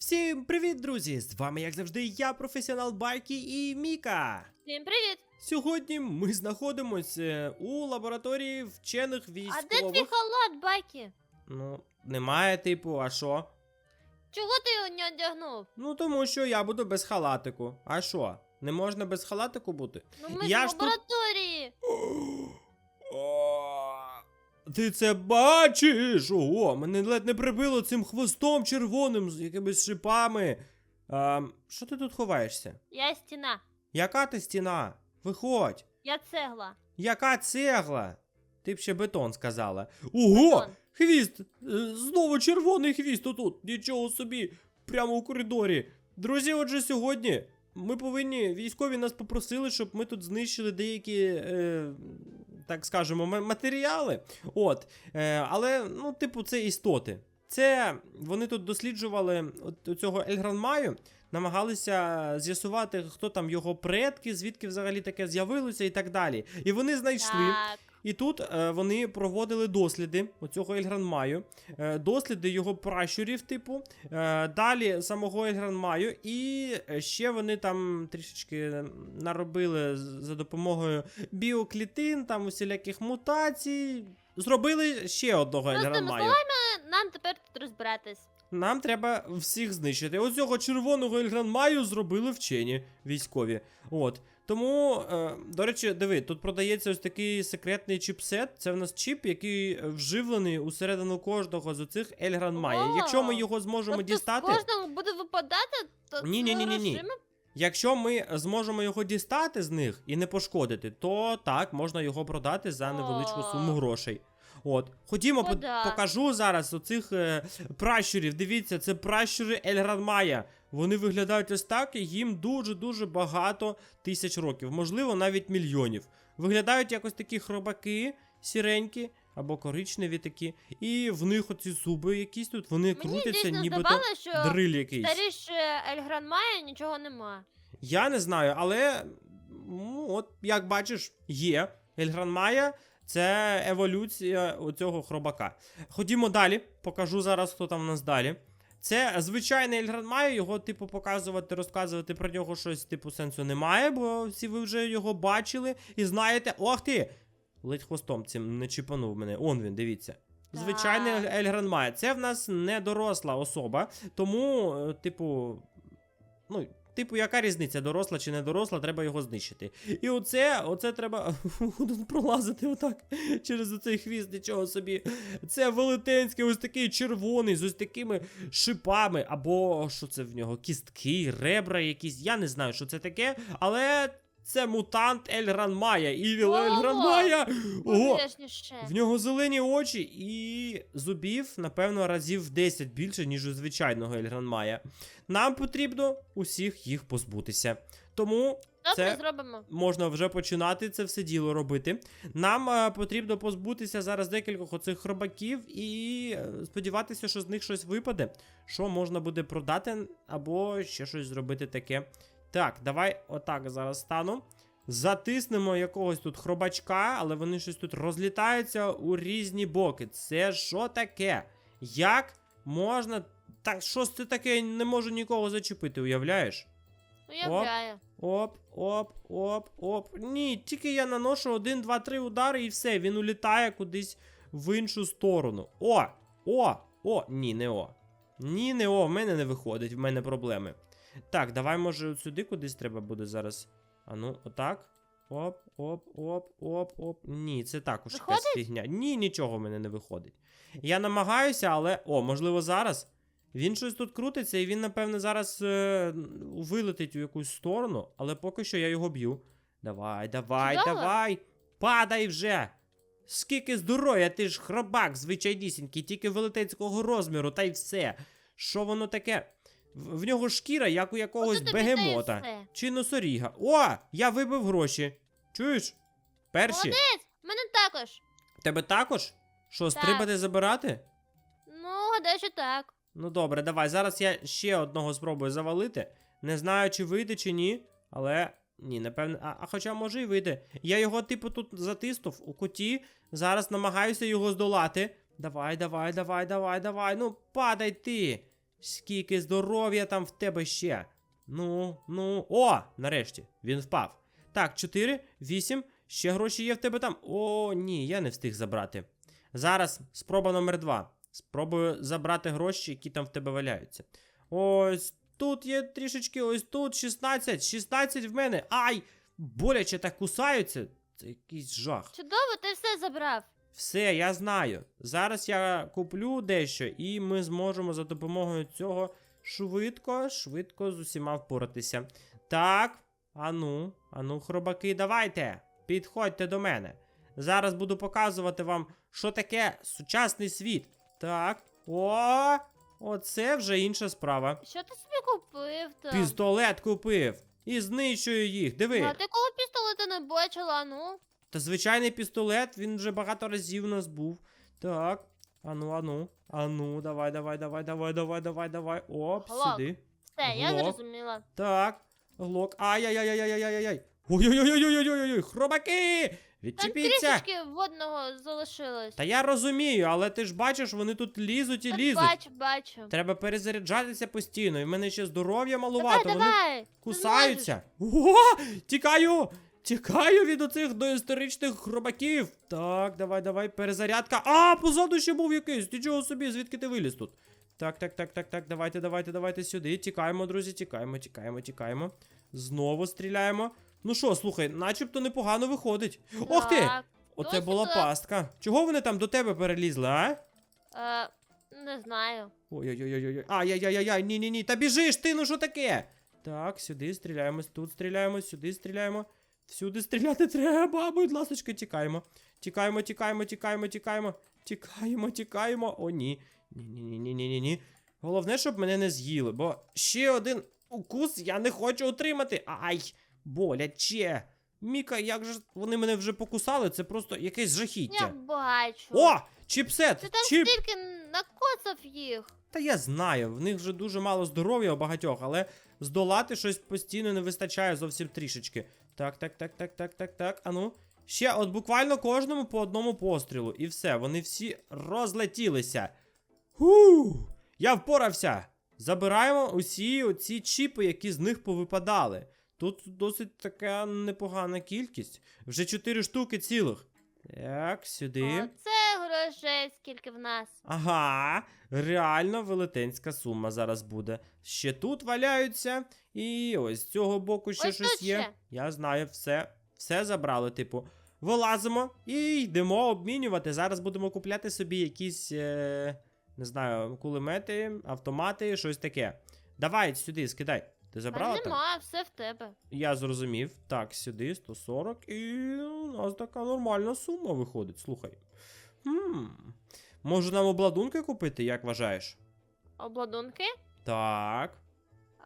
Всім привіт, друзі! З вами, як завжди, я, професіонал байки і Міка. Всім привіт! Сьогодні ми знаходимося у лабораторії вчених А де твій халат, Байкі? Ну, немає типу, а що? Чого ти його не одягнув? Ну тому що я буду без халатику. А що? Не можна без халатику бути? Ну ми Я ж в тут- лабораторії. О, Ти це бачиш? Ого, мене ледь не прибило цим хвостом червоним з якимись шипами. А, що ти тут ховаєшся? Я стіна. Яка ти стіна? Виходь. Я цегла. Яка цегла? Ти б ще бетон сказала. Ого! Бетон. Хвіст! Е, Знову червоний хвіст отут. Нічого собі. Прямо у коридорі. Друзі, отже, сьогодні ми повинні. Військові нас попросили, щоб ми тут знищили деякі. Е, так скажемо, матеріали. От. Е, але, ну, типу, це істоти. Це вони тут досліджували от цього Ельгранмаю, намагалися з'ясувати, хто там його предки, звідки взагалі таке з'явилося і так далі. І вони знайшли. Так. І тут е, вони проводили досліди оцього Ельгранмаю, е, досліди його пращурів, типу, е, далі самого Ельгранмаю, і е, ще вони там трішечки наробили за допомогою біоклітин, там усіляких мутацій. Зробили ще одного Ельгранмаю. нам тепер тут розбиратись. Нам треба всіх знищити. Оцього червоного Ельгранмаю зробили вчені військові. От. Тому, е, до речі, диви, тут продається ось такий секретний чіпсет. Це в нас чіп, який вживлений усередину кожного з оцих Ельгранмая. О! Якщо ми його зможемо тобто дістати. з буде випадати, то Ні-ні-ні-ні-ні. Якщо ми зможемо його дістати з них і не пошкодити, то так, можна його продати за невеличку суму грошей. От, ходімо, по- покажу зараз оцих е, пращурів. Дивіться, це пращури Ельгранмая. Вони виглядають ось так, і їм дуже-дуже багато тисяч років, можливо, навіть мільйонів. Виглядають якось такі хробаки, сіренькі або коричневі такі. І в них оці зуби якісь тут, вони Мені крутяться, дійсно нібито здавалося, що дриль якийсь. старіше Ельгран Майя нічого нема. Я не знаю, але ну, от як бачиш, є. Ельгран Майя це еволюція оцього хробака. Ходімо далі, покажу зараз, хто там у нас далі. Це звичайний Ельгран має, його, типу, показувати, розказувати про нього щось, типу, сенсу немає, бо всі ви вже його бачили і знаєте. Ох ти! Ледь хвостом цим не чіпанув мене. Он він, дивіться. Звичайний. Ельгран має. Це в нас не доросла особа, тому, е, типу, ну, типу, яка різниця, доросла чи не доросла, треба його знищити. І оце, оце треба пролазити отак через оцей хвіст, нічого собі. Це велетенський, ось такий червоний, з ось такими шипами, або що це в нього? Кістки, ребра якісь. Я не знаю, що це таке, але. Це мутант Ельгран Майя. І Ого! Ельгран Майя! Ого! В нього зелені очі і зубів, напевно, разів 10 більше, ніж у звичайного Ельгранмая. Нам потрібно усіх їх позбутися. Тому Що це- зробимо? можна вже починати це все діло робити. Нам е, потрібно позбутися зараз декількох оцих хробаків і е, сподіватися, що з них щось випаде, що можна буде продати або ще щось зробити таке. Так, давай отак зараз стану. Затиснемо якогось тут хробачка, але вони щось тут розлітаються у різні боки. Це що таке? Як можна. Так, що це таке? Я не можу нікого зачепити, уявляєш? Уявляю. Оп, оп, оп, оп. Ні, тільки я наношу один, два, три удари і все, він улітає кудись в іншу сторону. О! О! О! Ні, не о. Ні, не о, в мене не виходить, в мене проблеми. Так, давай, може, сюди кудись треба буде зараз. А ну, отак. Оп, оп, оп, оп, оп. Ні, це також якась фігня. Ні, нічого в мене не виходить. Я намагаюся, але. О, можливо, зараз. Він щось тут крутиться, і він, напевне, зараз е, вилетить у якусь сторону, але поки що я його б'ю. Давай, давай, Чудово. давай. Падай вже. Скільки здоров'я, ти ж хробак звичайнісінький, тільки велетенського розміру, та й все. Що воно таке? В, в нього шкіра, як у якогось Оце тобі та й бегемота. все. Чи носоріга. О! Я вибив гроші. Чуєш? Перші. Молодець! Мене також. Тебе також? Що, Так. стрибати забирати? Ну, гадаю, що так. Ну добре, давай. Зараз я ще одного спробую завалити. Не знаю, чи вийде, чи ні, але. Ні, напевне. А, а хоча може і вийде. Я його, типу, тут затиснув у куті. Зараз намагаюся його здолати. Давай, давай, давай, давай, давай. Ну, падай ти. Скільки здоров'я там в тебе ще. Ну, ну. О, нарешті, він впав. Так, 4, 8. Ще гроші є в тебе там. О, ні, я не встиг забрати. Зараз спроба номер 2. Спробую забрати гроші, які там в тебе валяються. Ось тут є трішечки, ось тут 16. 16 в мене. Ай! Боляче так кусаються. Це якийсь жах. Чудово, ти все забрав. Все, я знаю. Зараз я куплю дещо, і ми зможемо за допомогою цього швидко, швидко з усіма впоратися. Так, ану, ану, хробаки, давайте. Підходьте до мене. Зараз буду показувати вам, що таке сучасний світ. Так, о, оце вже інша справа. Що ти собі купив там? Пістолет купив і знищую їх. Диви. А ти коли пістолета не бачила, ну? Та звичайний пістолет, він вже багато разів у нас був. Так. Ану, ану. Ану, давай, давай, давай, давай, давай, давай, давай. Оп, Глок. сюди. Все, я Глок. зрозуміла. Так. Глок. Ай-яй-яй-яй-яй-яй-яй. Ой-ой-ой-ой-ой-ой-ой, хробаки! Там Відчепіться! трішечки водного залишилось. Та я розумію, але ти ж бачиш, вони тут лізуть і Та лізуть. Бачу, бачу. Треба перезаряджатися постійно. І в мене ще здоров'я малувато. Давай, вони давай. Кусаються. О, тікаю! Тікаю від оцих доісторичних хробаків. Так, давай, давай, перезарядка. А, позаду ще був якийсь. Нічого собі, звідки ти виліз тут? Так, так, так, так, так. Давайте, давайте, давайте сюди. Тікаємо, друзі, тікаємо, тікаємо, тікаємо. Знову стріляємо. Ну що, слухай, начебто непогано виходить. Ох ти! Оце була пастка. Чого вони там до тебе перелізли, а? Е, не знаю. Ой-ой-ой-ой. Ай-яй-яй-яй, ні-ні-ні. Та біжиш ти, ну що таке? Так, сюди стріляємо, тут стріляємо, сюди стріляємо. Всюди стріляти треба, будь ласочка, тікаємо. Тікаємо, тікаємо, тікаємо, тікаємо. Тікаємо, тікаємо. О, ні. Ні-ні-ні-ні-ні-ні. Головне, щоб мене не з'їли, бо ще один укус я не хочу отримати. Ай, боляче. Міка, як же вони мене вже покусали, це просто якесь Я бачу. О! Чіпсет! Ти там Чіп... стільки накоцав їх. Та я знаю, в них вже дуже мало здоров'я у багатьох, але здолати щось постійно не вистачає зовсім трішечки. Так, так, так, так, так, так, так. Ану. Ще от буквально кожному по одному пострілу. І все, вони всі розлетілися. Ху! Я впорався! Забираємо усі оці чіпи, які з них повипадали. Тут досить така непогана кількість. Вже 4 штуки цілих. Так, сюди. Оце грошей, скільки в нас. Ага, реально велетенська сума зараз буде. Ще тут валяються, і ось з цього боку ще Ось щось тут є. ще. Я знаю, все, все забрали, типу. Вилазимо і йдемо обмінювати. Зараз будемо купляти собі якісь, е, не знаю, кулемети, автомати, щось таке. Давай сюди, скидай. Ти забрала там? нема, все в тебе. Я зрозумів. Так, сюди 140, і у нас така нормальна сума виходить. Слухай. Хм. Може нам обладунки купити, як вважаєш? Обладунки. Так.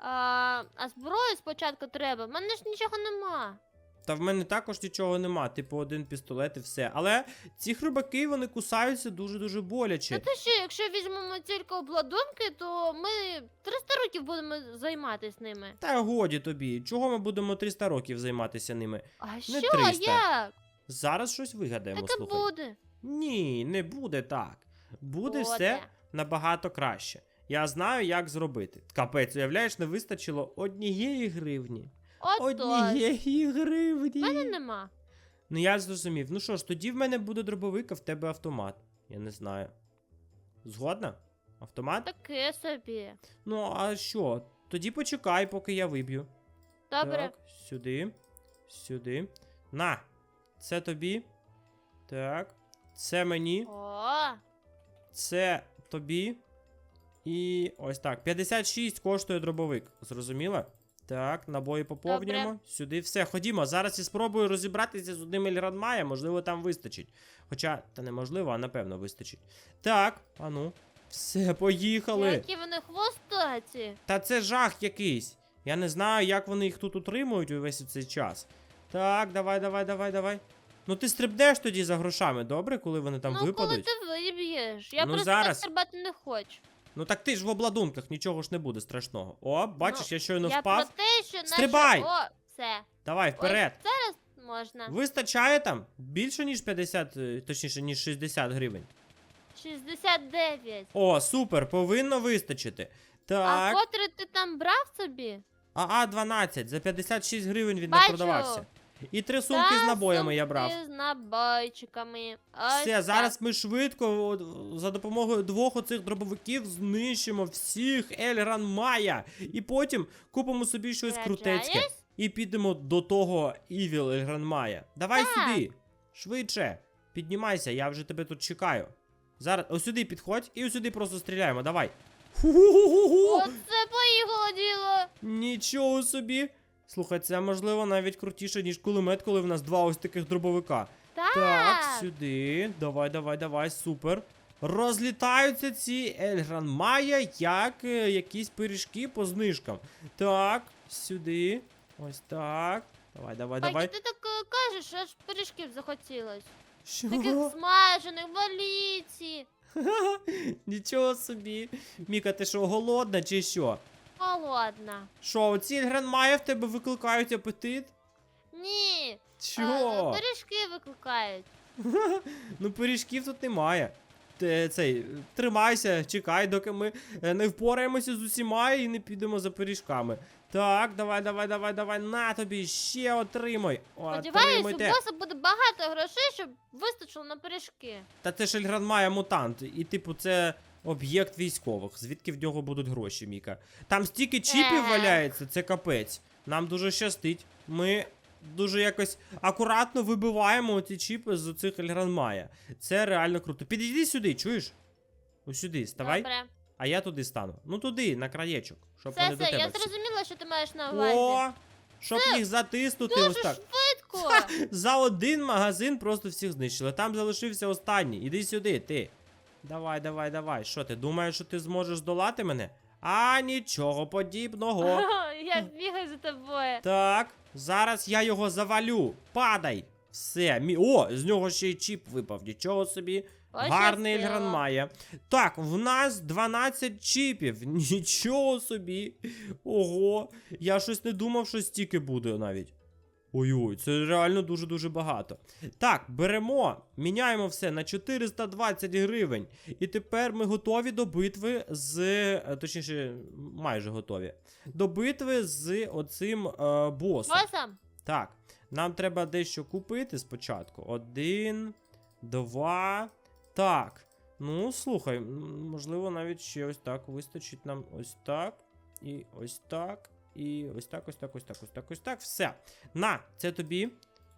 А, а зброю спочатку треба. В мене ж нічого нема. Та в мене також нічого нема, типу один пістолет і все. Але ці хрубаки вони кусаються дуже-дуже Та боляче. ти що, якщо візьмемо тільки обладунки, то ми 300 років будемо займатися ними. Та годі тобі, чого ми будемо 300 років займатися ними? А Не що, 300. як? Зараз щось вигадаємо, Таке слухай. буде. Ні, не буде так. Буде все набагато краще. Я знаю, як зробити. Капець, уявляєш, не вистачило однієї гривні. Отож. Однієї гривні. В мене нема. Ну я зрозумів. Ну що ж, тоді в мене буде дробовик, а в тебе автомат. Я не знаю. Згодна? Автомат? Таке собі. Ну, а що? Тоді почекай, поки я виб'ю. Добре. Так, сюди. Сюди. На! Це тобі. Так. Це мені. О, Це тобі. І ось так. 56 коштує дробовик. Зрозуміла? Так, набої поповнюємо. Добре. Сюди все. Ходімо. Зараз я спробую розібратися з одним Ельгранмаєм. Можливо, там вистачить. Хоча, та неможливо, а напевно вистачить. Так, ану. Все, поїхали. які вони хвостаті. Та це жах якийсь. Я не знаю, як вони їх тут утримують увесь цей час. Так, давай, давай, давай, давай. Ну ти стрибнеш тоді за грошами, добре, коли вони там ну, коли ти виб'єш. Я Ну, просто зараз. стрибати не хочу. Ну так ти ж в обладунках, нічого ж не буде страшного. О, бачиш, Ну, я щойно я впав. про те, що наші... Стрибай! О, все. Давай, вперед. Ось зараз можна. Вистачає там більше, ніж 50, е, точніше, ніж 60 гривень. 69. О, супер, повинно вистачити. А Так. котрий ти там брав собі? АА 12 за 56 гривень він не Бачу. продавався. І три сумки з Та набоями я брав. сумки з набойчиками. Ось Все, так. зараз ми швидко от, за допомогою двох оцих дробовиків знищимо всіх Ельгран Майя. І потім купимо собі щось крутецьке. І підемо до того Івіл Ельгран Майя. Давай Так. сюди. Швидше. Піднімайся, я вже тебе тут чекаю. Зараз ось сюди підходь і ось сюди просто стріляємо. Давай. Ху-ху-ху-ху-ху. Оце поїхало діло. Нічого собі. Слухай, це можливо навіть крутіше, ніж кулемет, коли в нас два ось таких дробовика. Так. Так, сюди. Давай, давай, давай, супер. Розлітаються ці Ельгран Майя, як е, якісь пиріжки по знижкам. Так, сюди. Ось так. Давай, давай, давай. ти так е, кажеш, аж пиріжків захотілось. Що? Таких смажених, валіці. Нічого собі. Міка, ти що, голодна чи що? Холодна. Що, оці Ельгран в тебе викликають апетит? Ні. Чого? а, пиріжки викликають. Ну, пиріжків тут немає. Те- Цей, тримайся, чекай, доки ми е, не впораємося з усіма і не підемо за пиріжками. Так, давай, давай, давай, давай, на тобі, ще отримай. Сподіваюсь, у боса буде багато грошей, щоб вистачило на пиріжки. Та це ж Ельгран має мутант, і типу це об'єкт військових. Звідки в нього будуть гроші, Міка? Там стільки чіпів Ех. валяється, це капець. Нам дуже щастить. Ми дуже якось акуратно вибиваємо ці чіпи з оцих Ельгран Мая. Це реально круто. Підійди сюди, чуєш? Ось сюди, ставай, Добре. а я туди стану. Ну туди, на краєчок, щоб Все, вони до все, тебе. я всі. зрозуміла, що ти маєш на увазі. О! Щоб їх затиснути Дуже ось так. швидко. За один магазин просто всіх знищили. Там залишився останній. Іди сюди, ти. Давай, давай, давай. Що ти думаєш, що ти зможеш здолати мене? А нічого подібного. Я бігаю за тобою. Так, зараз я його завалю. Падай. Все, мі. О, з нього ще й чіп випав. Нічого собі. Гарний. Ельгран має. Так, в нас 12 чіпів. Нічого собі. Ого. Я щось не думав, що стільки буде навіть. Ой-ой, це реально дуже-дуже багато. Так, беремо, міняємо все на 420 гривень. І тепер ми готові до битви з. е, Точніше, майже готові. До битви з оцим е, босом. Босом? Так, нам треба дещо купити спочатку. Один, два. Так. Ну, слухай, можливо, навіть ще ось так вистачить нам ось так. І ось так. І ось так, ось так, ось так, ось так, ось так. Все. На, це тобі,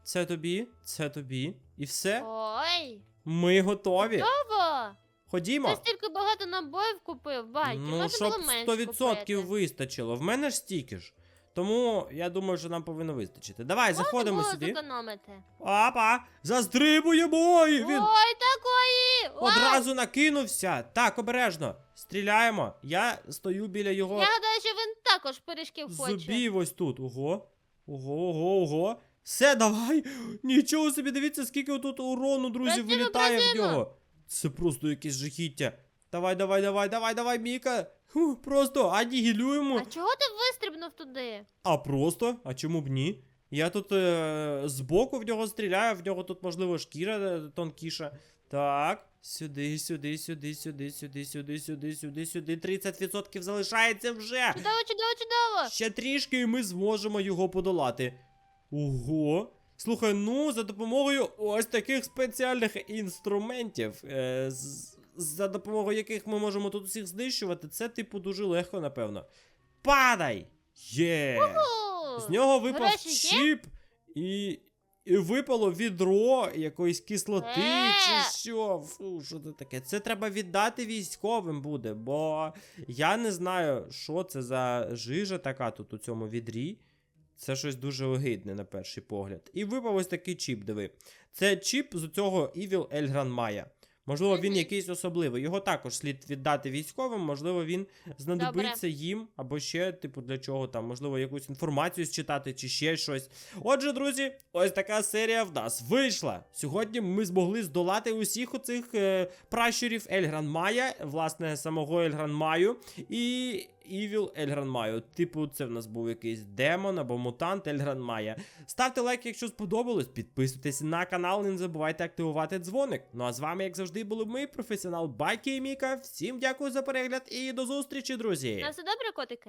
це тобі, це тобі. І все. Ой. Ми готові. Ова. Ходімо. Ти стільки багато набоїв купив, батьки. Ну, Можна щоб було менше 100% купити. вистачило. В мене ж стільки ж. Тому я думаю, що нам повинно вистачити. Давай, заходимо Можна сюди. зекономити. Опа! Застрибуємо! І він Ой, такої! Одразу накинувся. Так, обережно. Стріляємо. Я стою біля його Я гадаю, що він також пиріжків хоче. зубів ось тут. Ого. Ого, ого, ого. Все, давай. Нічого собі, дивіться, скільки тут урону, друзі, Працюємо, вилітає в нього. Це просто якесь жахіття. Давай, давай, давай, давай, давай, Міка. Фу, просто анігілюємо. А чого ти вистрибнув туди? А просто? А чому б ні? Я тут е, збоку в нього стріляю, в нього тут, можливо, шкіра е, тонкіша. Так, сюди, сюди, сюди, сюди, сюди, сюди, сюди, сюди, сюди. 30% залишається вже. Чудово, чудово, чудово! Ще трішки, і ми зможемо його подолати. Ого. Слухай, ну, за допомогою ось таких спеціальних інструментів, е, з- за допомогою яких ми можемо тут усіх знищувати, це, типу, дуже легко, напевно. Падай! Є! З нього випав Гроші є? чіп і. І випало відро якоїсь кислоти Е! чи що. Фу, що це таке? Це треба віддати військовим буде, бо я не знаю, що це за жижа така тут у цьому відрі. Це щось дуже огидне на перший погляд. І випав ось такий чіп, диви. Це чіп з цього Evil Elgran Maya. Можливо, він якийсь особливий. Його також слід віддати військовим, можливо, він знадобиться їм, або ще, типу, для чого там, можливо, якусь інформацію считати, чи ще щось. Отже, друзі, ось така серія в нас вийшла. Сьогодні ми змогли здолати усіх оцих е, пращурів Ельгран Майя, власне, самого Ельгран Маю. І Evil Ельгран Майо. Типу, це в нас був якийсь демон або мутант Ельгран Майя. Ставте лайк, якщо сподобалось, підписуйтесь на канал, і не забувайте активувати дзвоник. Ну а з вами, як завжди, були ми, професіонал Байки і Міка. Всім дякую за перегляд і до зустрічі, друзі! На все добре, котики?